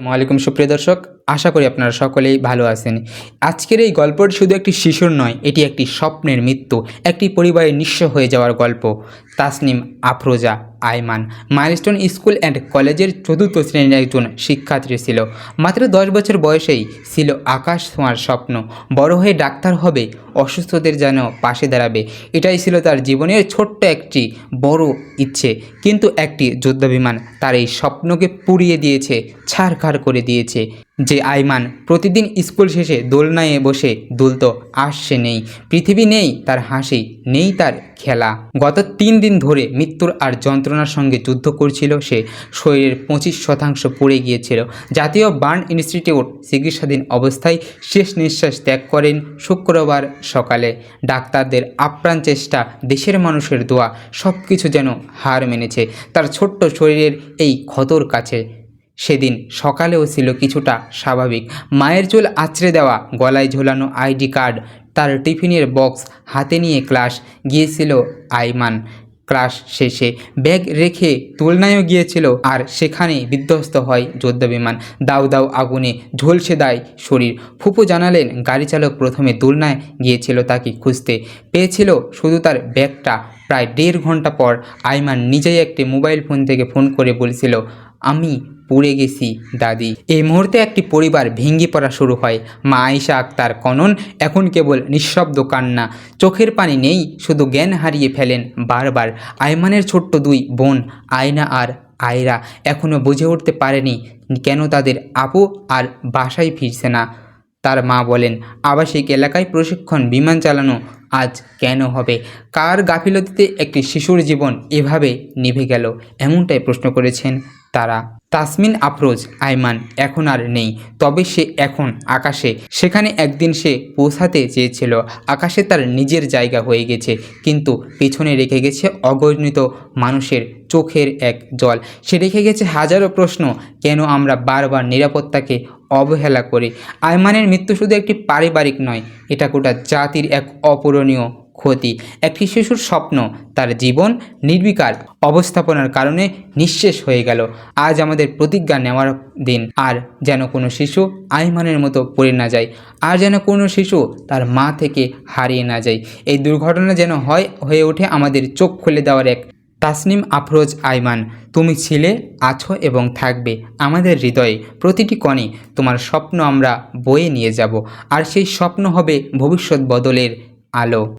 ওয়ালাইকুম সুপ্রিয় দর্শক আশা করি আপনারা সকলেই ভালো আছেন। আজকের এই গল্পটি শুধু একটি শিশুর নয়, এটি একটি স্বপ্নের মৃত্যু, একটি পরিবারের নিঃস্ব হয়ে যাওয়ার গল্প। Tasnim, Afroza, Ayman, milestone school and কলেজের চতুর্থ শ্রেণির একজন শিক্ষার্থী ছিল। মাত্র দশ বছর বয়সেই ছিল আকাশ ছোঁয়ার স্বপ্ন। বড় হয়ে ডাক্তার হবে, অসুস্থদের যেন পাশে দাঁড়াবে, এটাই ছিল তার জীবনের ছোট্ট একটি বড় ইচ্ছে। কিন্তু একটি যুদ্ধবিমান তার এই স্বপ্নকে পুড়িয়ে দিয়েছে ছাড়খাড় করে দিয়েছে। যে আইমান, প্রতিদিন স্কুল শেষে দোলনায় বসে দুলত আসছে নেই। পৃথিবী নেই, তার হাসি, নেই তার খেলা। গত তিন দিন ধরে মৃত্যুর আর যন্ত্রণার সঙ্গে যুদ্ধ করছিল সে। শরীরের পঁচিশ শতাংশ পড়ে গিয়েছিল। জাতীয় বার্ন ইনস্টিটিউট চিকিৎসাধীন অবস্থায় শেষ নিঃশ্বাস ত্যাগ করেন শুক্রবার সকালে। ডাক্তারদের আপ্রাণ চেষ্টা, দেশের মানুষের দোয়া সব কিছু যেন হার মেনেছে। তার ছোট্ট শরীরের এই ক্ষতর কাছে সেদিন সকালেও ছিল কিছুটা স্বাভাবিক। মায়ের চুল আঁচড়ে দেওয়া, গলায় ঝোলানো আইডি কার্ড, তার টিফিনের বক্স হাতে নিয়ে ক্লাস গিয়েছিল আইমান। ক্লাস শেষে ব্যাগ রেখে তুলনায়ও গিয়েছিল আর সেখানে বিধ্বস্ত হয় যুদ্ধ বিমান দাউ দাউ আগুনে ঝলসে দেয় শরীর। ফুপু জানালেন গাড়ি চালক প্রথমে দুলনায় গিয়েছিল তাকে খুঁজতে। পেয়েছিল শুধু তার ব্যাগটা। প্রায় দেড় ঘণ্টা পর আইমান নিজেই একটি মোবাইল ফোন থেকে ফোন করে বলেছিল, আমি পুড়ে গেছি, দাদি। এই মুহূর্তে একটি পরিবার ভেঙে পড়া শুরু হয়। মা আয়েশা আক্তার, কনন এখন কেবল নিঃশব্দ কান্না। চোখের পানি নেই, শুধু জ্ঞান হারিয়ে ফেলেন বারবার। আইমানের ছোট্ট দুই বোন, আয়না আর আয়রা এখনও বুঝে উঠতে পারেনি কেন তাদের আপু আর বাসায় ফিরছে না। তার মা বলেন, আবাসিক এলাকায় প্রশিক্ষণ, বিমান চালানো আজ কেন হবে? কার গাফিলতিতে একটি শিশুর জীবন এভাবে নিভে গেল? এমনটাই প্রশ্ন করেছেন তারা। তাসমিন আফরোজ আইমান এখন আর নেই। তবে সে এখন আকাশে। সেখানে একদিন সে পৌঁছাতে চেয়েছিল। আকাশে তার নিজের জায়গা হয়ে গেছে, কিন্তু পেছনে রেখে গেছে অগণিত মানুষের চোখের এক জল। সে রেখে গেছে হাজারো প্রশ্ন, কেন আমরা বারবার নিরাপত্তাকে অবহেলা করে। আয়মানের মৃত্যু শুধু একটি পারিবারিক নয়, এটা গোটা জাতির এক অপূরণীয় ক্ষতি। একটি শিশুর স্বপ্ন, তার জীবন নির্বিকার অবস্থাপনার কারণে নিঃশেষ হয়ে গেল। আজ আমাদের প্রতিজ্ঞা নেওয়ার দিন, আর যেন কোনো শিশু আইমানের মতো পড়ে না যায়, আর যেন কোনো শিশু তার মা থেকে হারিয়ে না যায়। এই দুর্ঘটনা যেন হয়, হয়ে ওঠে আমাদের চোখ খুলে দেওয়ার এক তাসনিম আফরোজ আইমান, তুমি ছিলে, আছো এবং থাকবে আমাদের হৃদয়ে। প্রতিটি কণে তোমার স্বপ্ন আমরা বয়ে নিয়ে যাব, আর সেই স্বপ্ন হবে ভবিষ্যৎ বদলের আলো।